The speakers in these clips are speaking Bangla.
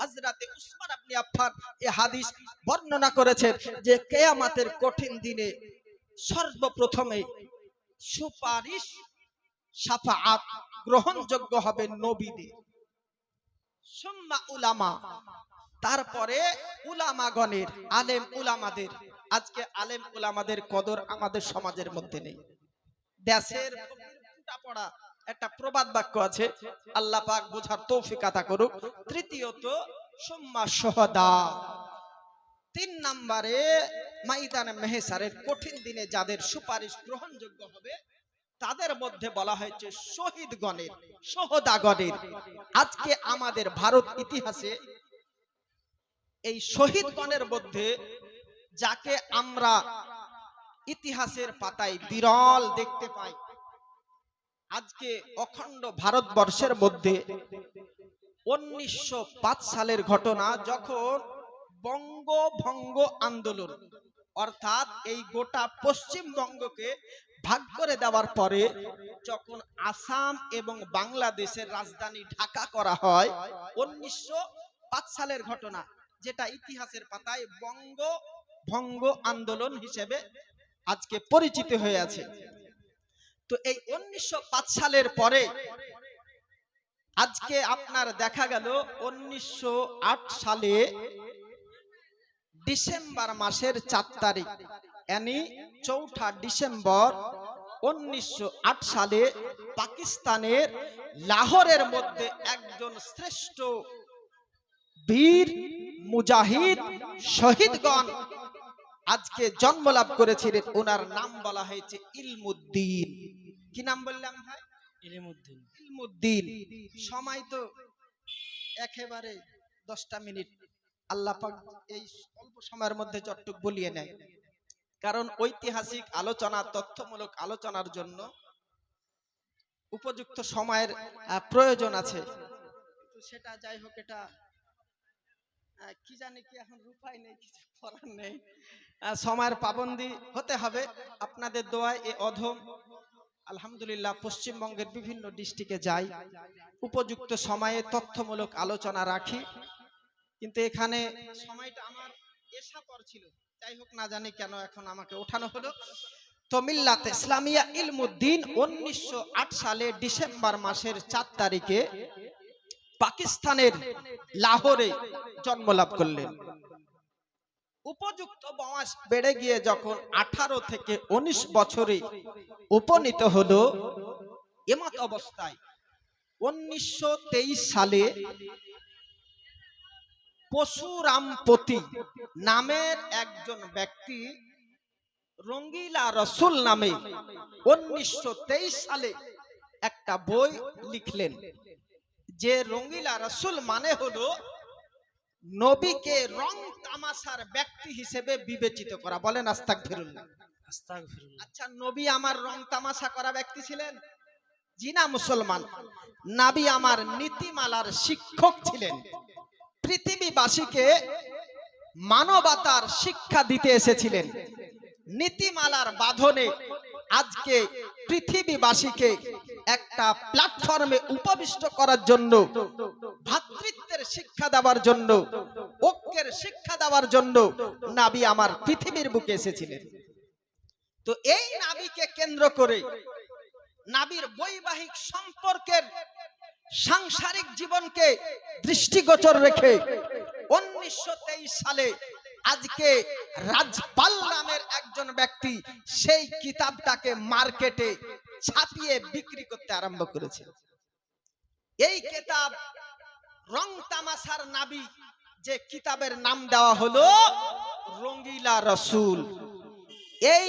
হযরতে উসমান আফফান এই হাদিস বর্ণনা করেছেন যে কিয়ামতের কঠিন দিনে সর্বপ্রথমে সুপারিশ শাফাআত গ্রহণযোগ্য হবে নবীদের। সুম্মা উলামা। তারপরে উলামাগণের, আলেম উলামাদের। আজকে আলেম উলামাদের কদর আমাদের সমাজের মধ্যে নেই। দেশের পড়া একটা প্রবাদ বাক্য আছে, আল্লাহ পাক বোঝার তৌফিক আতা করুক। তৃতীয়ত, সুম্মা সোহদা তিন নম্বরে মাইদানে মেহেসারের কঠিন দিনে যাদের সুপারিশ গ্রহণযোগ্য হবে, তাদের মধ্যে বলা হয়েছে শহীদ গণের শহীদগণের। সোহদাগণের আজকে আমাদের ভারত ইতিহাসে এই শহীদগণের মধ্যে যাকে আমরা ইতিহাসের পাতায় বিরল দেখতে পাই আজকে অখণ্ড ভারতবর্ষের মধ্যে উনিশশো পাঁচ সালের ঘটনা যখন বঙ্গভঙ্গ আন্দোলন, অর্থাৎ এই গোটা পশ্চিমবঙ্গকে ভাগ করে দেওয়ার পরে যখন আসাম এবং বাংলাদেশের রাজধানী ঢাকা করা হয়, উনিশশো পাঁচ সালের ঘটনা, যেটা ইতিহাসের পাতায় বঙ্গ ভঙ্গ আন্দোলন হিসেবে আজকে পরিচিত হয়ে আছে। তো এই উনিশশো সালের পরে আজকে আপনার দেখা গেল উনিশশো সালে ডিসেম্বর মাসের চার তারিখ। এনি চৌঠা ডিসেম্বর উনিশশো আট সালে পাকিস্তানের লাহোরের মধ্যে একজন শ্রেষ্ঠ বীর মুজাহিদ শহীদগণ আজকে জন্ম লাভ করেছিলেন ওনার নাম বলা হয়েছে ইলমুদ্দিন। কি নাম বললাম ভাই? ইলিমুদ্দিন। ইলমুদ্দিন। সময় তো একেবারে দশটা মিনিট। আল্লাহ পাক এই অল্প সময়ের মধ্যে চটটুক বলিয়ে নেয়। কারণ ঐতিহাসিক আলোচনা তথ্যমূলক আলোচনার জন্য উপযুক্ত সময়ের প্রয়োজন আছে। সেটা যাই হোক এটা কি জানি কি এখন রূপাই নেই, কিছু করার নেই। সময়ের পাবন্দি হতে হবে। আপনাদের দোয়ায় এ অধম। আলহামদুলিল্লাহ, পশ্চিমবঙ্গের বিভিন্ন ডিস্ট্রিক্টে যাই। উপযুক্ত সময়ে তথ্যমূলক আলোচনা রাখি। কিন্তু এখানে সময়টা আমার এসা পর ছিল। যাই হোক, না জানি কেন এখন আমাকে ওঠানো হলো। তো ইসলামিয়া ইলমুদ্দিন উনিশশো আট সালে ডিসেম্বর মাসের চার তারিখে পাকিস্তানের লাহোরে জন্মলাভ করলেন। উপযুক্ত বয়স বেড়ে গিয়ে যখন আঠারো থেকে উনিশ বছরে উপনীত হলো, এমত অবস্থায় উনিশশো সালে পশুরামপতি নামের একজন ব্যক্তি রঙ্গিলা রসুল নামে উনিশশো তেইশ সালে একটা বই লিখলেন, যে রঙ্গিলা রসুল মানে হলো নবীকে রং তামাশার ব্যক্তি হিসেবে বিবেচিত করা। বলেন আস্তাক ফিরুল্লাহ আচ্ছা নবী আমার রং তামাশা করা ব্যক্তি ছিলেন? জিনা মুসলমান। নাবি আমার নীতিমালার শিক্ষক ছিলেন। পৃথিবীবাসীকে মানবতার শিক্ষা দিতে এসেছিলেন। নীতিমালার বাঁধনে আজকে পৃথিবীবাসীকে একটা প্ল্যাটফর্মে উপবিষ্ট করার জন্য ভ্রাতৃত্বের শিক্ষা দেওয়ার জন্য, ঐক্যের শিক্ষা দেওয়ার জন্য নাবি আমার পৃথিবীর বুকে এসেছিলেন। তো এই নাবিকে কেন্দ্র করে নাবির বৈবাহিক সম্পর্কের সাংসারিক জীবনকে দৃষ্টিগোচর রেখে উনিশশো সালে আজকে রাজপাল নামের একজন ব্যক্তি সেই কিতাবটাকে মার্কেটে ছাপিয়ে বিক্রি করতে আরম্ভ করেছে। এই কিতাব রং তামাশার নাবি যে কিতাবের নাম দেওয়া হলো রঙ্গিলা রসুল। এই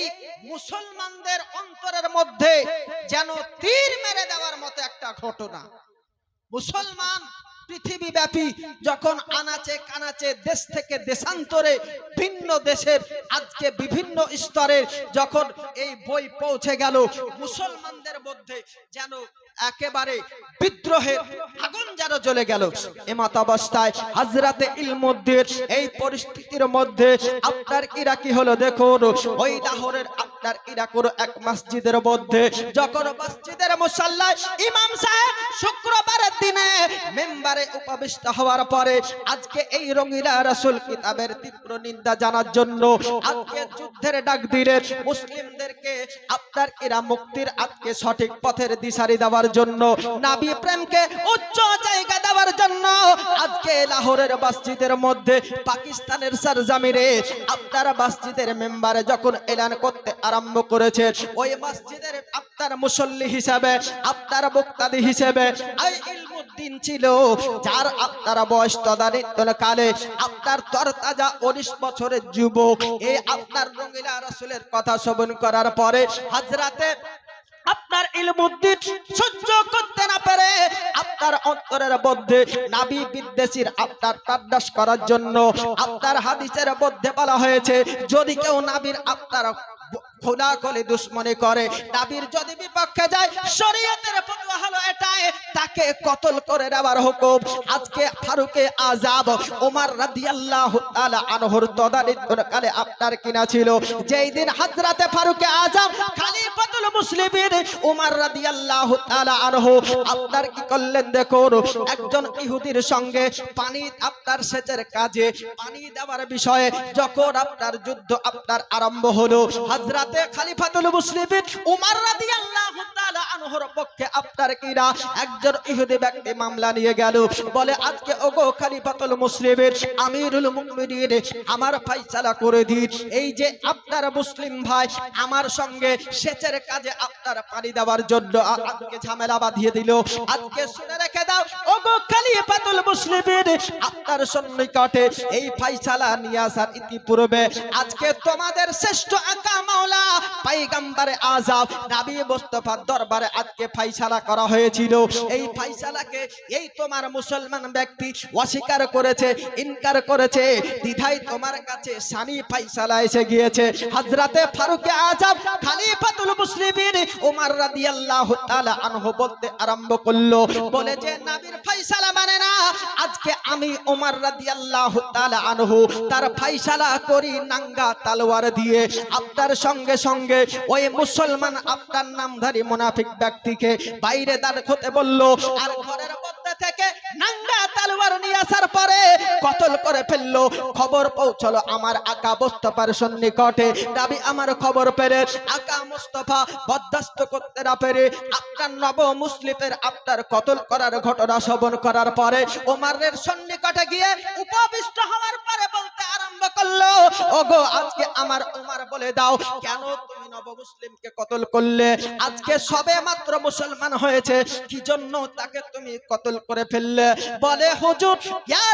মুসলমানদের অন্তরের মধ্যে যেন তীর মেরে দেওয়ার মতো একটা ঘটনা। মুসলমান পৃথিবীব্যাপী যখন আনাচে কানাচে দেশ থেকে দেশান্তরে ভিন্ন দেশের, আজকে বিভিন্ন স্তরের যখন এই বই পৌঁছে গেল, মুসলমানদের মধ্যে যেন একেবারে বিদ্রোহের আগুন যেন জ্বলে গেল। এমত অবস্থায় হাজরাতে ইলমুদ্দির এই পরিস্থিতির মধ্যে আপনার ইরাকি হলো দেখুন। ওই লাহোরের আপনার ইরাকুর এক মসজিদের মধ্যে, যখন মসজিদের মুসাল্লায় ইমাম সাহেব শুক্রবারের দিনে মেম্বারে উপবিষ্ট হওয়ার পরে আজকে এই রঙিলা রাসূল কিতাবের তীব্র নিন্দা জানার জন্য আজকে যুদ্ধের ডাক দিলেন। মুসলিমদেরকে আপনার এরা মুক্তির আজকে সঠিক পথের দিশারি দেওয়ার জন্য, নাবি প্রেমকে উচ্চ জায়গা দেওয়ার জন্য। আজকে লাহোরের মসজিদের মধ্যে পাকিস্তানের সরজমিনে আপনার মসজিদের মেম্বারে যখন এলান করতে আরম্ভ করেছে, ওই মসজিদের আপনার মুসল্লি হিসাবে আপনার মুক্তাদি হিসেবে ছিল, যার আপনার বয়স তদানীতন কালে আপনার তরতাজা উনিশ বছরের যুবক। এই আপনার রঙিলা রসুলের কথা শ্রবণ করার পরে হাজরাতে আপনার ইলমুদ্দিন সহ্য করতে না পেরে আপনার অন্তরের মধ্যে নাবি বিদ্বেষীর আপনার তাদ্দাস করার জন্য আপনার হাদিসের মধ্যে বলা হয়েছে, যদি কেউ নাবির আপনার খোলা কলে দুশ্মনী করে। নাবির যদি বিপক্ষে যায়, শরীয়তের ফতোয়া হলো এটাই, তাকে কতল করে দেওয়ার হুকুম। আজকে ফারুকে আজাব ওমর রাদিয়াল্লাহু তাআলা আনহুর তদানীতন কালে আপনার কিনা ছিল। যেই দিন হযরতে ফারুকে আজাব খলিফাতুল মুসলিমিন ওমর রাদিয়াল্লাহু তাআলা আনহু, আপনার কি করলেন দেখুন? একজন ইহুদির সঙ্গে পানি আপনার সেচের কাজে, পানি দেওয়ার বিষয়ে যখন আপনার যুদ্ধ আপনার আরম্ভ হলো, হযরতে খলিফাতুল মুসলিমিন ওমর রাদিয়াল্লাহু তাআলা আনহুর পক্ষে আপনার কিনা একজন ইহুদি ব্যক্তি মামলা নিয়ে গেল। বলে, আজকে ওগো খলিফাতুল মুসলিমের আমিরুল মুমিনিন, আমার ফয়সালা করে দিন। এই যে আপনার মুসলিম ভাই, আমার সঙ্গে সেচের কাজে আপনার পানি দেওয়ার জন্য আজকে ঝামেলা বাঁধিয়ে দিল। আজকে শুনে রেখে দাও, ওগো খলিফাতুল মুসলিমের আপনার সন্নিকটে এই ফয়সালা নিয়ে আসার ইতিপূর্বে আজকে তোমাদের শ্রেষ্ঠ আকা মাওলা পাইগাম্বারে আজাব নবী মুস্তাফার দরবারে আজকে ফাইসালা করা হয়েছিল। এই ফাইসালাকে এই তোমার মুসলমান ব্যক্তি অস্বীকার করেছে, ইনকার করেছে। দ্বিধাই তোমার কাছে সানি ফাইসালা এসে গিয়েছে। হযরতে ফারুকে আজাব খলিফাতুল মুসলিমিন ওমর রাদিয়াল্লাহু তাআলা আনহু বলতে আরম্ভ করল। বলে যে, নবীর ফাইসালা মানে না, আজকে আমি ওমর রাদিয়াল্লাহু তাআলা আনহু তার ফাইসালা করি নাঙ্গা তলোয়ার দিয়ে। আপনার সঙ্গে সঙ্গে সঙ্গে ওই মুসলমান আপনার নামধারী মুনাফিক ব্যক্তিকে বাইরে দাঁড় খতে বলল, আর ঘরের মধ্যে থেকে নাঙ্গা কতল করে ফেলল, খবর পৌঁছলো আমার আকা মোস্তফার সন্নিকটে। দাবি আমার খবর পেরে আকা মুস্তফা বরদাস্ত করতে না পেরে আপনার নব মুসলিমের আপনার কতল করার ঘটনা শ্রবণ করার পরে ওমারের সন্নিকটে গিয়ে উপবিষ্ট হওয়ার পরে বলতে আরম্ভ করল, ওগো, আজকে আমার ওমার বলে দাও, কেন তুমি নব মুসলিমকে কতল করলে? আজকে সবে মাত্র মুসলমান হয়েছে কি জন্য তাকে তুমি কতল করে ফেললে? বলে, হুজুর, ইয়া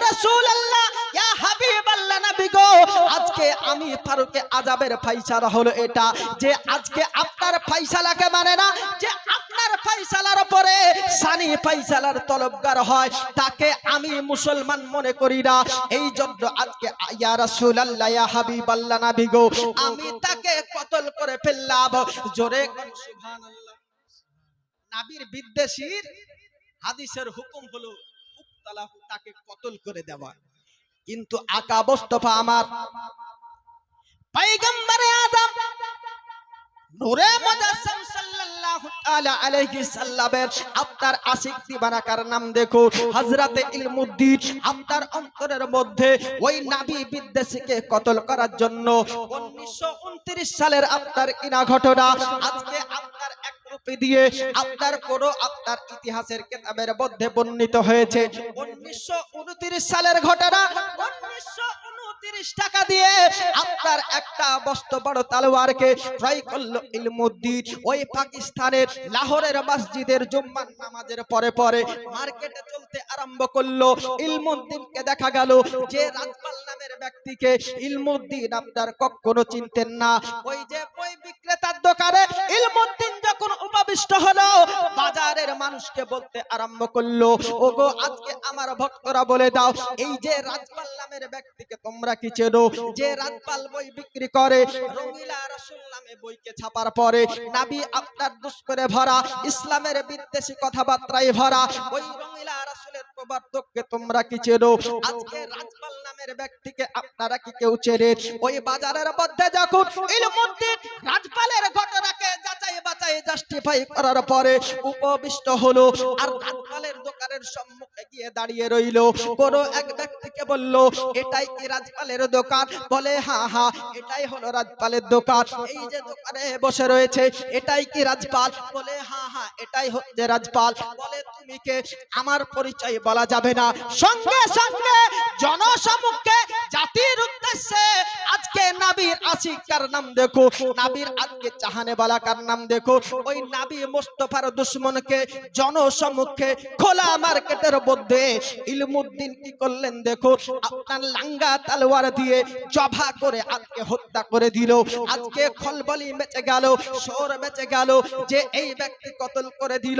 আমি ফারুকে আজাবের ফাইসালা হলো এটা, যে আজকে আপনার ফাইসালাকে মানে না, যে আপনার ফাইসালার পরে সানি ফাইসালার তলবগার হয়, তাকে আমি মুসলমান মনে করি না। এই জন্য আজকে আমি তাকে কতল করে ফেললাম। জোরে নাবির বিদ্বেষীর হাদিসের হুকুম হলো তাকে কতল করে দেওয়া। কিন্তু আকা মোস্তফা আমার। আপনার নাম দেখো। অন্তরের মধ্যে ওই নাবী বিদ্বেষীকে কতল করার জন্য। 1929 সালের ঘটনা, আজকে আপনার এক দিয়ে আপনার কোন আপনার ইতিহাসের কিতাবের মধ্যে বর্ণিত হয়েছে। 1929 সালের ঘটনা 1929 টাকা দিয়ে আপনার একটা বস্ত বড় তালোয়ারকে ক্রয় করল ইলমুদ্দিন। ওই পাকিস্তানের লাহোরের মসজিদের জুম্মার নামাজের পরে পরে মার্কেটে চলতে আরম্ভ করল। ইলমুদ্দিনকে দেখা গেল যে ব্যক্তিকে ইলমুদ্দিন আপনার কখনো চিনতেন না। ওই যে বই বিক্রেতার দোকানে ইলমুদ্দিন উপবিষ্ট হলো। বাজারের মানুষকে বলতে আরম্ভ করল, ওগো, আজকে আমার ভক্তরা বলে দাও, এই যে রাজপাল নামের ব্যক্তিকে তোমরা কি চেনো? যে রাজপাল বই বিক্রি করে, রঙিলা রাসূল নামে বইকে ছাপার পরে নাবি আপনার দুষ্করে ভরা, ইসলামের বিদ্বেষী কথাবার্তায় ভরা, ওই রঙিলা রাসূলের প্রবর্তককে তোমরা কি চেনো? আজকে রাজপাল নামের ব্যক্তিকে আপনারা কি কেউ চেনে ওই বাজারের মধ্যে যখন ইলমুদ্দিন রাজপালের ঘটনাকে যাচাই বাছাই জাস্টিফাই করার পরে উপবিষ্ট হলো আর রাজপালের দোকানের সম্মুখে গিয়ে দাঁড়িয়ে রইল। কোন এক ব্যক্তিকে বলল, এটাই কি রাজপালের দোকান? বলে হ্যাঁ হ্যাঁ এটাই হলো রাজপালের দোকান। এই যে দোকানে বসে রয়েছে, এটাই কি রাজপাল? বলে হ্যাঁ হ্যাঁ এটাই হচ্ছে রাজপাল। বলে, তুমি কে? আমার পরিচয় বলা যাবে না। সঙ্গে সঙ্গে জনসমুখে জাতির উদ্দেশ্যে আজকে নাবির আশিকার নাম দেখো? নাবির আজকে চাহানে বালাকার নাম দেখো? ওই নাবি মোস্তফার দুশ্মনকে জনসমুখে খোলা মার্কেটের মধ্যে ইলমুদ্দিন কি করলেন দেখো? আপনার লাঙ্গা তালোয়ার দিয়ে জভা করে আজকে হত্যা করে দিল। আজকে খলবলি বেঁচে গেল সোর বেঁচে গেল, যে এই ব্যক্তি কতল করে দিল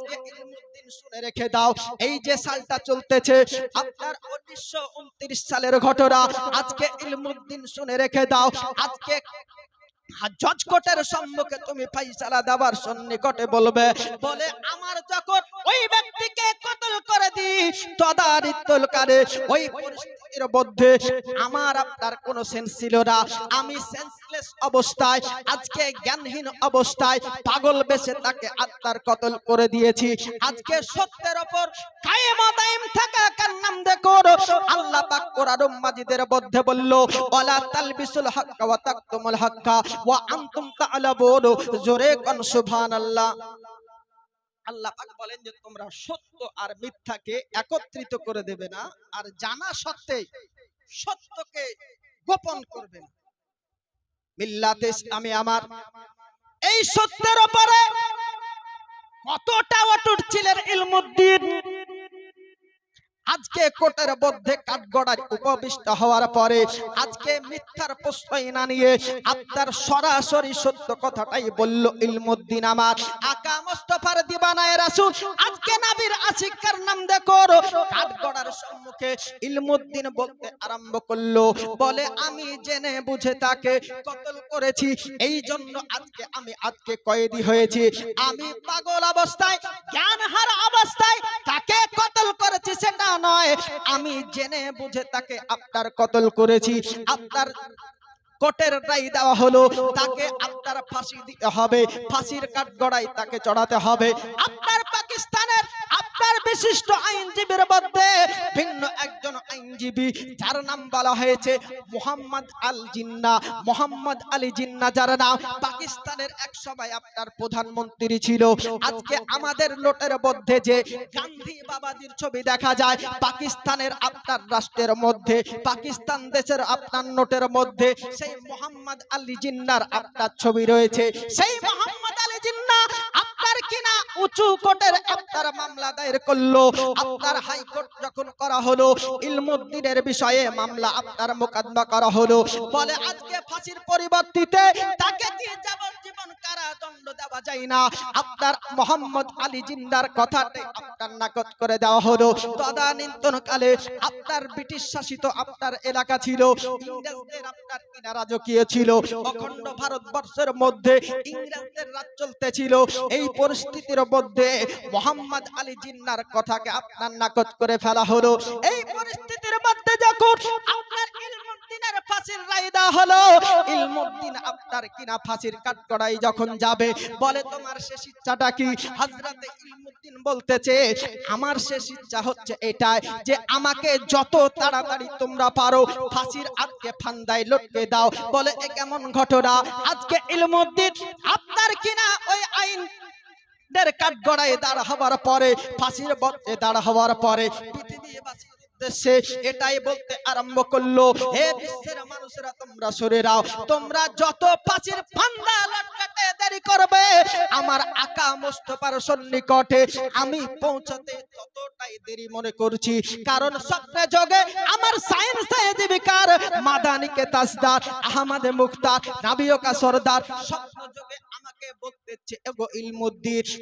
শুনে রেখে দাও, এই যে সালটা চলতেছে, আপনার উনিশশো উনত্রিশ সালের ঘটনা, আজকে ইলমুদ্দিন শুনে রেখে দাও, আজকে আজকে জ্ঞানহীন অবস্থায় পাগল বেশে তাকে আত্মার কতল করে দিয়েছি। আজকে সত্যের ওপর নাম দেখো আল্লাহ পাক কোরআন মাজিদের মধ্যে বলল, ওয়ালা তালবিসুল ওয়া তাকতুমুল জোরে আল্লাহ বলেন যে, তোমরা সত্য আর মিথ্যাকে একত্রিত করে দেবে না, আর জানা সত্ত্বে সত্যকে গোপন করবে না। মিল্লাতে ইসলামে আমার এই সত্যের উপরে কতটা অটুট ছিলেন ইলমুদ্দিন? আজকে কোটের মধ্যে কাঠগড়ায় উপবিষ্ট হওয়ার পরে, আজকে মিথ্যার প্রশ্রয় না নিয়ে আত্মার সরাসরি সত্য কথাটাই বলল ইলমুদ্দিন আমার। মোস্তফার দিবানায় রাসূল। আজকে নবীর আশিকার নাম দেখো। কাঠগড়ার সম্মুখে ইলমুদ্দিন বলতে আরম্ভ করল। বলে, আমি জেনে বুঝে তাকে কতল করেছি। এই জন্য আজকে আমি আজকে কয়েদি হয়েছি। আমি পাগল অবস্থায়, জ্ঞানহার অবস্থায় তাকে কতল করেছি সেটা নয়। আমি জেনে বুঝে তাকে আপনার কতল করেছি। আপনার কোটের রায় দেওয়া হলো, তাকে আপনার ফাঁসি দিতে হবে, ফাঁসির কাঠগড়ায় তাকে চড়াতে হবে। আপনার পাকিস্তানের, আপনার বিশিষ্ট আইনজীবীর মধ্যে ভিন্ন একজন আইনজীবী যার নাম বলা হয়েছে মোহাম্মদ আল জিন্না। মোহাম্মদ আলী জিন্না যার নাম পাকিস্তানের এক সময় আপনার প্রধানমন্ত্রী ছিল। আজকে আমাদের নোটের মধ্যে যে গান্ধী বাবাজির ছবি দেখা যায়, পাকিস্তানের আপনার রাষ্ট্রের মধ্যে, পাকিস্তান দেশের আপনার নোটের মধ্যে, সেই মোহাম্মদ আলী জিন্নার আপনার ছবি রয়েছে। সেই মোহাম্মদ আলী জিন্না আপনার কিনা উঁচু কোর্টের আপনার মামলা দায়ের করল। আপনার হাইকোর্ট যখন করা হলো, ইলমুদ্দিনের বিষয়ে মামলা আপনার মোকদ্দমা করা হলো। বলে, আজকে ফাঁসির পরিবর্তিতে তাকে কি যায় না। আপনার মোহাম্মদ আলী জিন্দার কথাতে আপনার নাকচ করে দেওয়া হলো। তদানীন্তন কালে আপনার ব্রিটিশ শাসিত আপনার এলাকা ছিল। ইংরেজদের আপনার ছিল। অখণ্ড ভারতবর্ষের মধ্যে ইংরেজদের রাজ চলতেছিল। এই পরিস্থিতির মধ্যে মোহাম্মদ আলী জিন্নার কথাকে আপনার নাকচ করে ফেলা হলো। এই পরিস্থিতির মধ্যে যখন আপনার ইলমুদ্দিনের ফাঁসির রায় দেওয়া হলো। ইলমুদ্দিন আপনার কিনা ফাঁসির কাঠগড়াই যখন যাবে, বলে, তোমার শেষ ইচ্ছাটা কি? হযরতে ইলমুদ্দিন বলতেছে, আমার শেষ ইচ্ছা হচ্ছে এটাই যে আমাকে যত তাড়াতাড়ি তোমরা পারো, ফাঁসির আজকে ফান্দায় লটকে দাও। বলে, এ কেমন ঘটনা? আজকে ইলমুদ্দিন আপনার কিনা ওই আইন কাঠগড়ায় দাঁড় হওয়ার পরে, ফাঁসির বক্তে দাঁড় হওয়ার পরে পৃথিবীবাসীর উদ্দেশ্যে এটাই বলতে আরম্ভ করল। হে বিশ্বের মানুষেরা, তোমরা সরে রাও তোমরা যত পাচির ফান্দা লটকাতে দেরি করবে, আমার আকা মোস্তফার সন্নিকটে আমি পৌঁছতে ততটাই দেরি মনে করছি। কারণ স্বপ্নে যোগে আমার সায়েন্স জীবিকার মাদানিকে তাসদার আহমদ মুখতার নাবিয়কা সরদার, স্বপ্ন যোগে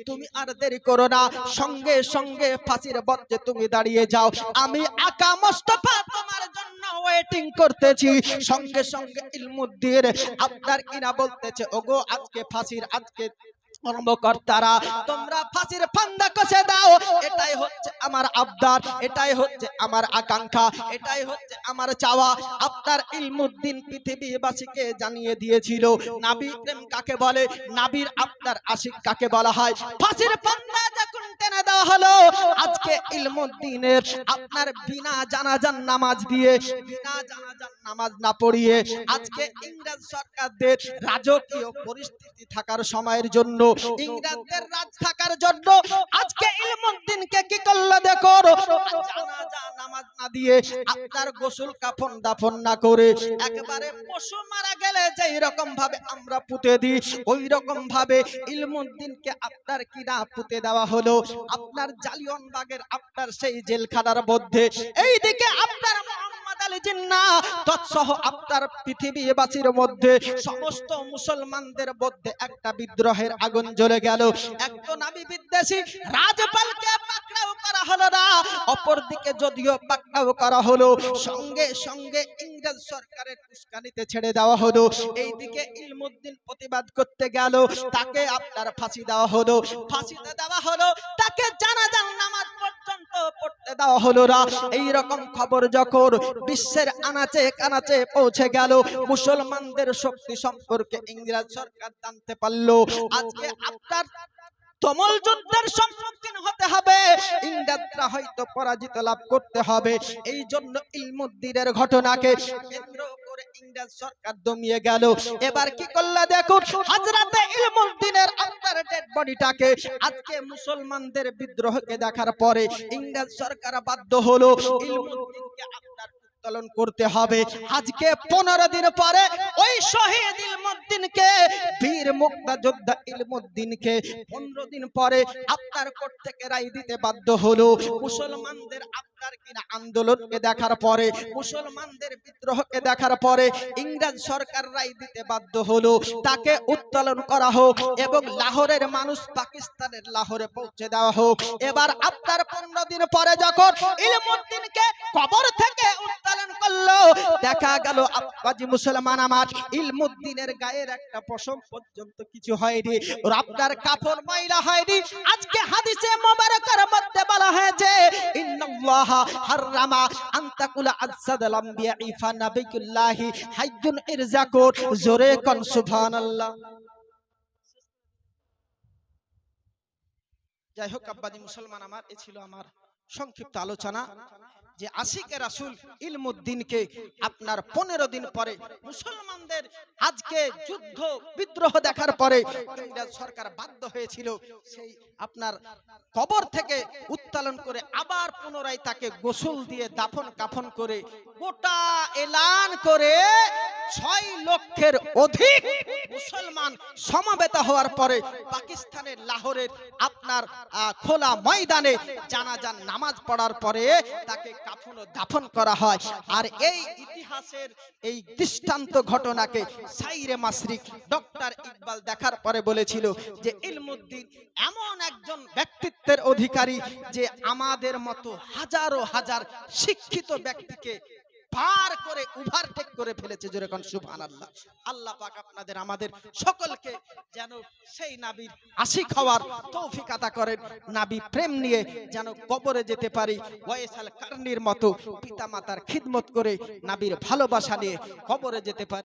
তুমি আর দেরি করো না। সঙ্গে সঙ্গে ফাঁসির বজ্জে তুমি দাঁড়িয়ে যাও। আমি আকা মোস্তফা তোমার জন্য ওয়েটিং করতেছি। সঙ্গে সঙ্গে ইলমুদ্দিন আপনার কিনা বলতেছে, ওগো, আজকে ফাঁসির, আজকে কর্মকর্তারা, তোমরা ফাঁসির ফান্দা কষে দাও। এটাই হচ্ছে আমার আবদার, এটাই হচ্ছে আমার আকাঙ্ক্ষা, এটাই হচ্ছে আমার চাওয়া। আপনার ইলমুদ্দিন পৃথিবীবাসীকে জানিয়ে দিয়েছিল, নাবি প্রেম কাকে বলে? নাবির আপনার আশিক কাকে বলা হয়? ফাঁসির ফান্দা যখন টেনে দেওয়া হলো, আজকে ইলমুদ্দিনের আপনার বিনা জানাজান নামাজ দিয়ে, বিনা জানাজান নামাজ না পড়িয়ে আজকে ইংরেজ সরকারদের রাজকীয় পরিস্থিতি থাকার সময়ের জন্য, ইংরেজদের রাজ থাকার জন্য আজকে ইলমুদ্দিনকে কি করল দেখো? আপনার গোসল কাফন দাফন না করে একেবারে পশু মারা গেলে ভাবে আমরা পুঁতে দিই ভাবে ইলমুদ্দিনকে দেওয়া হলো। আপনার সেই জেলখানার মধ্যে। এইদিকে আপনার জিন্না, তৎসহ আপনার মধ্যে, সমস্ত মুসলমানদের মধ্যে একটা বিদ্রোহের আগুন জ্বলে গেল। একজন আমি বিদ্বেষী, রাজপালকে পাকড়াও করা হলো না। যদিও পাকড়াও করা হলো, সঙ্গে সঙ্গে ইংরেজ সরকারের উস্কানিতে ছেড়ে দেওয়া হলো। ইলমুদ্দিন প্রতিবাদ করতে গেল, তাকে আপনার ফাঁসি দেওয়া হলো। ফাঁসিতে দেওয়া হলো, তাকে নামাজ এই রকম খবর যখন বিশ্বের আনাচে কানাচে পৌঁছে গেল, মুসলমানদের শক্তি সম্পর্কে ইংরেজ সরকার জানতে পারল। আজকে আপনার তমল যুদ্ধের সম্মুখীন হতে হবে। ইংরেজরা হয়তো পরাজিত লাভ করতে হবে। এই জন্য ইলমুদ্দিনের ঘটনাকে কেন্দ্র করে ইংরেজ সরকার দমিয়ে গেল। এবার কি করলে দেখুন হাজরাতে ইলমুদ্দিনের আজকে মুসলমানদের বিদ্রোহকে দেখার পরে ইংরেজ সরকার বাধ্য হলো ইলমুদ্দিনকে আপনার উত্তোলন করতে হবে। আজকে পনেরো দিন পরে ওই শহীদ ইলমুদ্দিনকে, বীর মুক্তা যোদ্ধা ইলমুদ্দিনকে পনেরো দিন পরে আপনার কোর্ট থেকে রায় দিতে বাধ্য হলো। মুসলমানদের আন্দোলনকে দেখার পরে, মুসলমানদের বিদ্রোহকে দেখার পরে ইংরেজ সরকার রায় দিতে বাধ্য হলো। তাকে উত্তোলন করা হোক এবং লাহোরের মানুষ পাকিস্তানের লাহোরে পৌঁছে দেওয়া হোক। এবার আপনার পনেরো দিন পরে যখন ইলমুদ্দিনকে কবর থেকে করল। দেখা গেল আব্বাজি মুসলমান আমার ইলমুদ্দিনের গায়ের একটা পশম পর্যন্ত কিছু হয়নি। আপনার কাপড় ময়লা হয়নি। আজকে হাদিসে মোবারকের মধ্যে বলা হয়েছে, ইন্নাল্লাহ হাররামা আনতাকুলা আজসাদাল আম্বিয়া ইফা নাবিকুল্লাহি হাইয়ুন ইরজাকুর জোরে কোন, সুবহানাল্লাহ। যাই হোক, আব্বাজি মুসলমান আমার, এ ছিল আমার সংক্ষিপ্ত আলোচনা, যে আশিকে রাসুল ইলমুদ্দিনকে আপনার পনেরো দিন পরে মুসলমানদের আজকে যুদ্ধ, বিদ্রোহ দেখার পরে ইংরেজ সরকার বাধ্য হয়েছিল সেই আপনার কবর থেকে উত্তোলন করে আবার পুনরায় তাকে গোসল দিয়ে দাফন কাফন করে গোটা এলান করে ছয় লক্ষের অধিক মুসলমান সমাবেত হওয়ার পরে পাকিস্তানের লাহোরের আপনার খোলা ময়দানে জানাজান নামাজ পড়ার পরে তাকে কাফন দাফন করা হয়। আর এই ইতিহাসের এই দৃষ্টান্ত ঘটনাকে সাইরে মাসরিক ডক্টর ইকবাল দেখার পরে বলেছিল যে, ইলমুদ্দিন এমন একজন ব্যক্তিত্বের অধিকারী যে আমাদের মতো হাজারো হাজার শিক্ষিত ব্যক্তিকে পার করে ওভারটেক করে ফেলেছে যেরকম সুবহান আল্লাহ আল্লাহ পাক আপনাদের, আমাদের সকলকে যেন সেই নাবির আশিক হওয়ার তৌফিক আতা করেন। নাবি প্রেম নিয়ে যেন কবরে যেতে পারি। ওয়েসাল কারনির মতো পিতা মাতার খিদমত করে নাবির ভালোবাসা নিয়ে কবরে যেতে পারি।